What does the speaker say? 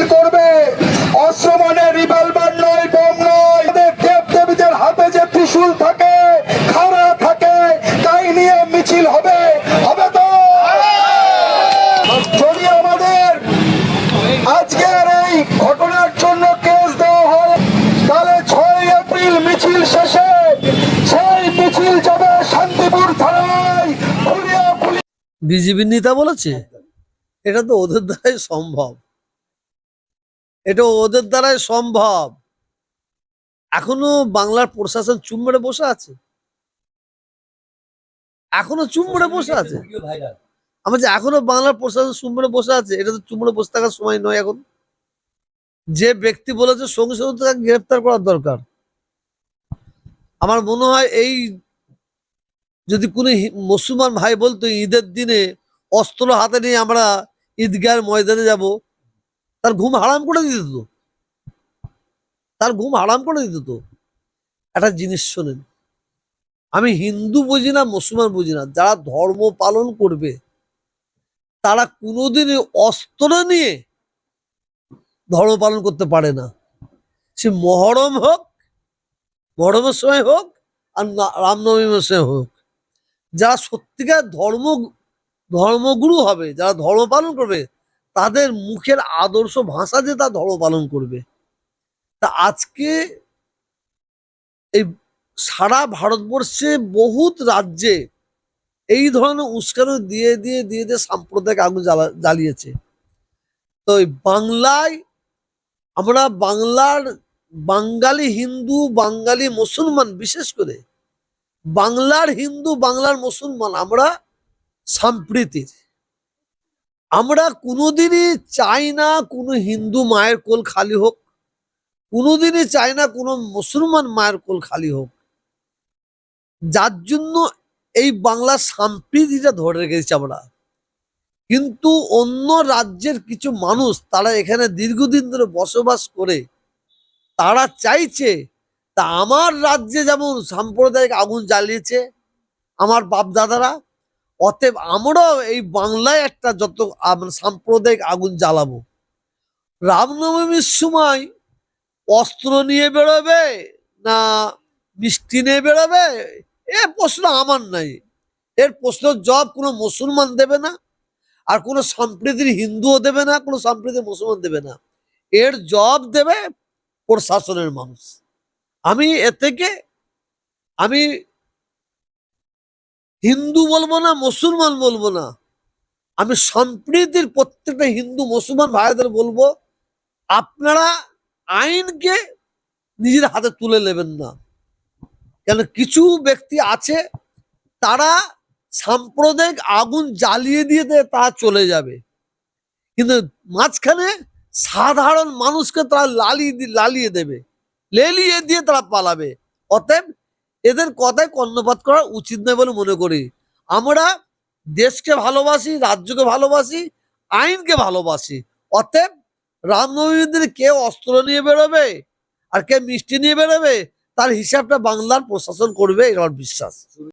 মিছিল করবে। অস্ত্র মানে রিভলভার নয়, বোম নয়। দেব দেবীদের হাতে যে ত্রিশূল থাকে, খাড়া থাকে, তাই নিয়ে মিছিল হবে। হবে তো? যদি নেতা বলেছে? এটা তো ওদের দ্বারাই সম্ভব। এটা ওদের দ্বারাই সম্ভব। এখনও বাংলার প্রশাসন চুপ মেরে বসে আছে। এখনও চুপ মেরে বসে আছে। আমার যে এখনও বাংলার প্রশাসন চুপ মেরে বসে আছে এটা তো চুপ মেরে বসে থাকার সময় নয় এখন। যে ব্যক্তি বলেছে সঙ্গে সঙ্গে তো তাকে গ্রেফতার করার দরকার। আমার মনে হয় এই যদি কোনো মুসলমান ভাই বলতো ঈদের দিনে অস্ত্র হাতে নিয়ে আমরা ঈদগাহের ময়দানে যাব তার ঘুম হারাম করে দিত তো। তার ঘুম হারাম করে দিত তো। একটা জিনিস শোনেন, আমি হিন্দু বুঝি না, মুসলমান বুঝি না, যারা ধর্ম পালন করবে, তারা কোনোদিনই অস্ত্র নিয়ে ধর্ম পালন করতে পারে না। সে মহরম হোক, মহরমের সময় হোক, আর রামনবমীর সময় হোক, যারা সত্যিকার ধর্ম, ধর্মগুরু হবে, যারা ধর্ম পালন করবে তাদের মুখের আদর্শ ভাষা যে তা ধর্ম পালন করবে। তা আজকে এই সারা ভারতবর্ষে বহুত রাজ্যে এই ধরনের উস্কানো দিয়ে দিয়ে দিয়ে দিয়ে সাম্প্রদায়িক আগুন জ্বালা- জ্বালিয়েছে। তো বাংলায় আমরা বাংলার বাঙালি হিন্দু, বাঙালি মুসলমান বিশেষ করে বাংলার হিন্দু, বাংলার মুসলমান আমরা সম্প্রীতির। আমরা কোনোদিনই চাই না কোনো হিন্দু মায়ের কোল খালি হোক। কোনোদিনই চাই না কোনো মুসলমান মায়ের কোল খালি হোক। যার জন্য এই বাংলার সম্প্রীতিটা ধরে রেখেছি আমরা। কিন্তু অন্য রাজ্যের কিছু মানুষ তারা এখানে দীর্ঘদিন ধরে বসবাস করে, তারা চাইছে তা আমার রাজ্যে যেমন সাম্প্রদায়িক আগুন জ্বালিয়েছে, আমার বাপ দাদারা অতএব আমরাও এই বাংলায় একটা যত সাম্প্রদায়িক আগুন জ্বালাবো। রামনবমীর সময় অস্ত্র নিয়ে বেরোবে না মিষ্টি নিয়ে বেরোবে? এ প্রশ্ন আমার নাই। এর প্রশ্ন জব কোনো মুসলমান দেবে না, আর কোনো সম্প্রীতির হিন্দুও দেবে না, কোনো সম্প্রীতির মুসলমান দেবে না। এর জব দেবে প্রশাসনের মানুষ। আমি এ থেকে আমি হিন্দু বলব না, মুসলমান বলব না। আমি সম্প্রীতির প্রত্যেকটা হিন্দু, মুসলমান ভাইদের বলব, আপনারা আইনকে নিজের হাতে তুলে নেবেন না। কেন কিছু ব্যক্তি আছে, তারা সাম্প্রদায়িক আগুন জ্বালিয়ে দিয়ে তারা চলে যাবে। কিন্তু মাঝখানে সাধারণ মানুষকে তারা লালিয়ে লালিয়ে দেবে, লেলিয়ে দিয়ে তারা পালাবে। অতএব এদের কথায় কর্ণপাত করা উচিত নয় বলে মনে করি। আমরা দেশকে ভালোবাসি, রাজ্যকে ভালোবাসি, আইনকে ভালোবাসি। অতএব রামনবমীর দিনে কে অস্ত্র নিয়ে বেরোবে আর কে মিষ্টি নিয়ে বেরোবে, তার হিসাবটা বাংলার প্রশাসন করবে এর বিশ্বাস।